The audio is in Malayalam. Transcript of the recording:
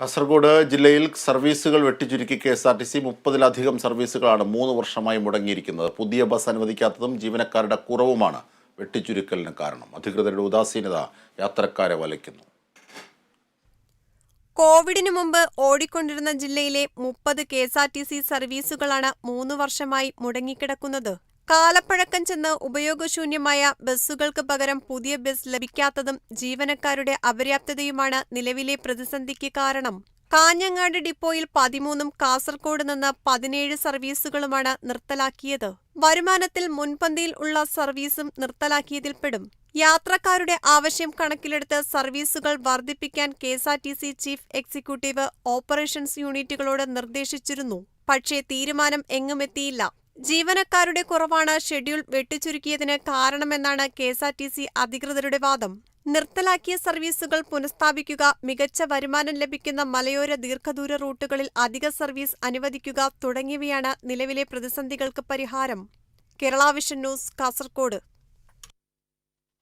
കാസർഗോഡ് ജില്ലയിൽ സർവീസുകൾ വെട്ടിച്ചുരുക്കി K S R T C മുപ്പതിലധികം സർവീസുകളാണ് മൂന്ന് വർഷമായി മുടങ്ങിയിരിക്കുന്നത്. പുതിയ ബസ് അനുവദിക്കാത്തതും ജീവനക്കാരുടെ കുറവുമാണ് വെട്ടിച്ചുരുക്കലിന് കാരണം. അധികൃതരുടെ ഉദാസീനത യാത്രക്കാരെ വലയ്ക്കുന്നു. കോവിഡിന് മുമ്പ് ഓടിക്കൊണ്ടിരുന്ന ജില്ലയിലെ മുപ്പത് K S R T C സർവീസുകളാണ് മൂന്ന് വർഷമായി മുടങ്ങിക്കിടക്കുന്നത്. കാലപ്പഴക്കം ചെന്ന് ഉപയോഗശൂന്യമായ ബസ്സുകൾക്ക് പകരം പുതിയ ബസ് ലഭിക്കാത്തതും ജീവനക്കാരുടെ അപര്യാപ്തതയുമാണ് നിലവിലെ പ്രതിസന്ധിക്ക് കാരണം. കാഞ്ഞങ്ങാട് ഡിപ്പോയിൽ പതിമൂന്നും കാസർകോട് നിന്ന് പതിനേഴ് സർവീസുകളുമാണ് നിർത്തലാക്കിയത്. വരുമാനത്തിൽ മുൻപന്തിയിൽ ഉള്ള സർവീസും നിർത്തലാക്കിയതിൽപ്പെടും. യാത്രക്കാരുടെ ആവശ്യം കണക്കിലെടുത്ത് സർവീസുകൾ വർദ്ധിപ്പിക്കാൻ K S R T C chief executive operations യൂണിറ്റുകളോട് നിർദ്ദേശിച്ചിരുന്നു. പക്ഷേ തീരുമാനം എങ്ങുമെത്തിയില്ല ജീവനക്കാരുടെ കുറവാണ് ഷെഡ്യൂൾ വെട്ടിച്ചുരുക്കിയതിന് കാരണമെന്നാണ് K S R T C അധികൃതരുടെ വാദം. നിർത്തലാക്കിയ സർവീസുകൾ പുനഃസ്ഥാപിക്കുക മികച്ച വരുമാനം ലഭിക്കുന്ന മലയോര ദീർഘദൂര റൂട്ടുകളിൽ അധിക സർവീസ് അനുവദിക്കുക തുടങ്ങിയവയാണ് നിലവിലെ പ്രതിസന്ധികൾക്ക് പരിഹാരം. Kerala vision news Kasaragod.